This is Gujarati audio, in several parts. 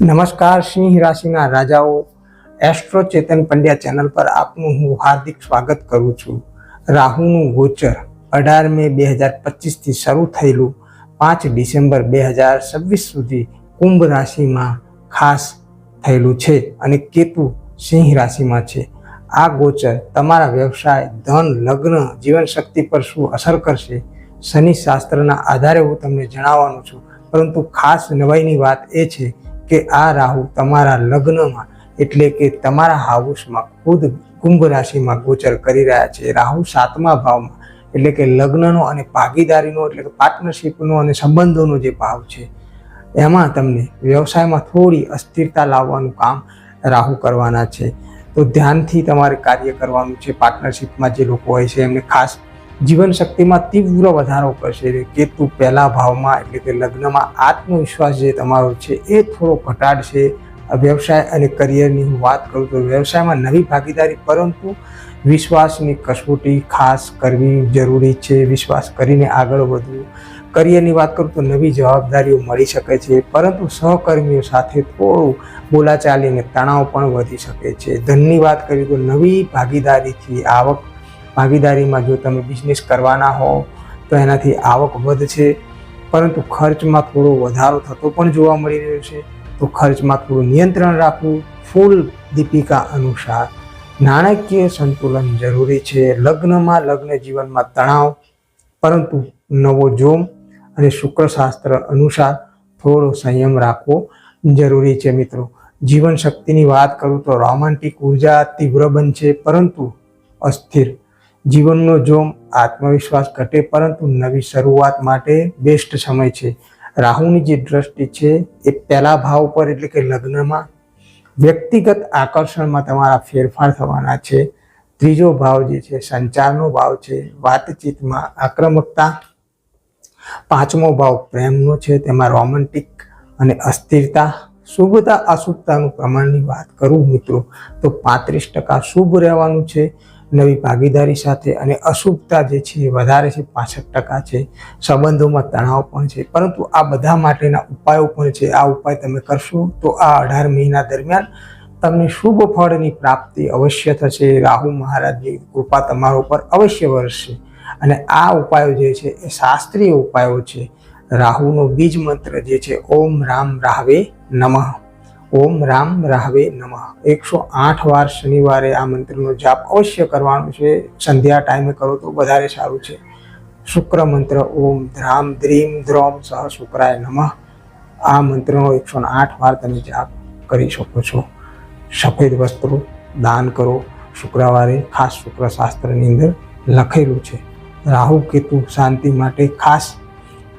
નમસ્કાર, સિંહ રાશિના રાજાઓ, એસ્ટ્રો ચેતન પંડ્યા ચેનલ પર આપનું હું હાર્દિક સ્વાગત કરું છું. રાહુનું ગોચર અઢાર મે બે હજાર પચીસથી શરૂ થયેલું પાંચ ડિસેમ્બર બે હજાર છવ્વીસ સુધી કુંભ રાશિમાં ખાસ થયેલું છે અને કેતુ સિંહ રાશિમાં છે. આ ગોચર તમારા વ્યવસાય, ધન, લગ્ન, જીવનશક્તિ પર શું અસર કરશે? શનિ શાસ્ત્રના આધારે હું તમને જણાવવાનું છું. પરંતુ ખાસ નવાઈની વાત એ છે કે આ રાહુ તમારા લગ્નમાં એટલે કે તમારા હાઉસમાં ખુદ કુંભ રાશિમાં ગોચર કરી રહ્યા છે. રાહુ સાતમા ભાવમાં એટલે કે લગ્નનો અને ભાગીદારીનો એટલે કે પાર્ટનરશિપનો અને સંબંધોનો જે ભાવ છે, એમાં તમને વ્યવસાયમાં થોડી અસ્થિરતા લાવવાનું કામ રાહુ કરવાના છે. તો ધ્યાનથી તમારે કાર્ય કરવાનું છે. પાર્ટનરશિપમાં જે લોકો હોય છે, એમને ખાસ જીવન શક્તિમાં તીવ્ર વધારો કરશે. કેતુ પહેલા ભાવમાં, એટલે કે લગ્નમાં આત્મવિશ્વાસ જે તમારો છે એ થોડો ઘટાડશે. વ્યવસાય અને કરિયરની હું વાત કરું તો વ્યવસાયમાં નવી ભાગીદારી, પરંતુ વિશ્વાસની કસોટી ખાસ કરવી જરૂરી છે. વિશ્વાસ કરીને આગળ વધવું. કરિયરની વાત કરું તો નવી જવાબદારીઓ મળી શકે છે, પરંતુ સહકર્મીઓ સાથે થોડું બોલાચાલીને તણાવ પણ વધી શકે છે. ધનની વાત કરીએ તો નવી ભાગીદારીથી આવક ભાગીદારીમાં જો તમે બિઝનેસ કરવાના હો, તો એનાથી આવક વધશે. પરંતુ ખર્ચમાં થોડો વધારો થતો પણ જોવા મળી રહ્યો છે. તો ખર્ચમાં થોડું નિયંત્રણ રાખવું ફૂલ દીપિકા અનુસાર. નાણાકીય સંતુલન જરૂરી છે. લગ્નમાં લગ્ન જીવનમાં તણાવ, પરંતુ નવો જોમ અને શુક્રશાસ્ત્ર અનુસાર થોડો સંયમ રાખવો જરૂરી છે મિત્રો. જીવન શક્તિની વાત કરું તો રોમાન્ટિક ઊર્જા તીવ્ર બનશે, પરંતુ અસ્થિર જીવનનો જોમ આત્મવિશ્વાસ ઘટે, પરંતુ નવી શરૂઆત માટે બેસ્ટ સમય છે. રાહુની જે દ્રષ્ટિ છે, એ પહેલા ભાવ પર એટલે કે લગ્નમાં વ્યક્તિગત આકર્ષણમાં તમારા ફેરફાર થવાના છે. ત્રીજો ભાવ જે છે, સંચારનો ભાવ છે, વાતચીતમાં આક્રમકતા. પાંચમો ભાવ પ્રેમનો છે, તેમાં રોમેન્ટિક અને અસ્થિરતા. શુભતા અશુભતાનું પ્રમાણની વાત કરું મિત્રો, તો પાંત્રીસ ટકા શુભ રહેવાનું છે. નવી ભાગીદારી સાથે અને અશુભતા જે છે એ વધારે છે, પાસઠ ટકા છે. સંબંધોમાં તણાવ પણ છે. પરંતુ આ બધા માટેના ઉપાયો પણ છે. આ ઉપાય તમે કરશો તો આ અઢાર મહિના દરમિયાન તમને શુભ ફળની પ્રાપ્તિ અવશ્ય થશે. રાહુ મહારાજની કૃપા તમારા ઉપર અવશ્ય વરસશે. અને આ ઉપાયો જે છે એ શાસ્ત્રીય ઉપાયો છે. રાહુનો બીજ મંત્ર જે છે, ઓમ રામ રાહવે નમઃ. ઓમ રામ રાહવે નમઃ. એકસો આઠ વાર શનિવારે આ મંત્રનો જાપ અવશ્ય કરવાનો છે. સંધ્યા ટાઈમે કરો તો વધારે સારું છે. શુક્ર મંત્ર ઓમ ધ્રામ દ્રીમ દ્રોમ સહ શુક્રાય નમઃ. આ મંત્રનો એકસો આઠ વાર તમે જાપ કરી શકો છો. સફેદ વસ્ત્રો દાન કરો. શુક્રવારે ખાસ શુક્ર શાસ્ત્રની અંદર લખેલું છે. રાહુ કેતુ શાંતિ માટે ખાસ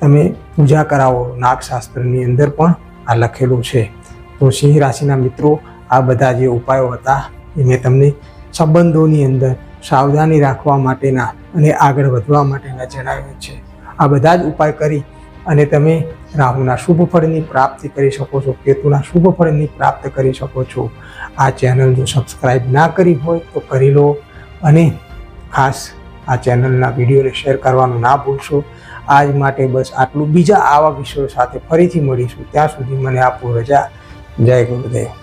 તમે પૂજા કરાવો. નાગશાસ્ત્રની અંદર પણ આ લખેલું છે. તો સિંહ રાશિના મિત્રો, આ બધા જે ઉપાયો હતા એ મેં તમને સંબંધોની અંદર સાવધાની રાખવા માટેના અને આગળ વધવા માટેના જણાવ્યું છે. આ બધા જ ઉપાય કરી અને તમે રાહુના શુભ ફળની પ્રાપ્તિ કરી શકો છો, કેતુના શુભ ફળની પ્રાપ્ત કરી શકો છો. આ ચેનલ જો સબસ્ક્રાઈબ ના કરી હોય તો કરી લો અને ખાસ આ ચેનલના વિડીયોને શેર કરવાનું ના ભૂલશો. આજ માટે બસ આટલું. બીજા આવા વિષયો સાથે ફરીથી મળીશું. ત્યાં સુધી મને આપો રજા. જય ગુરુદેવ.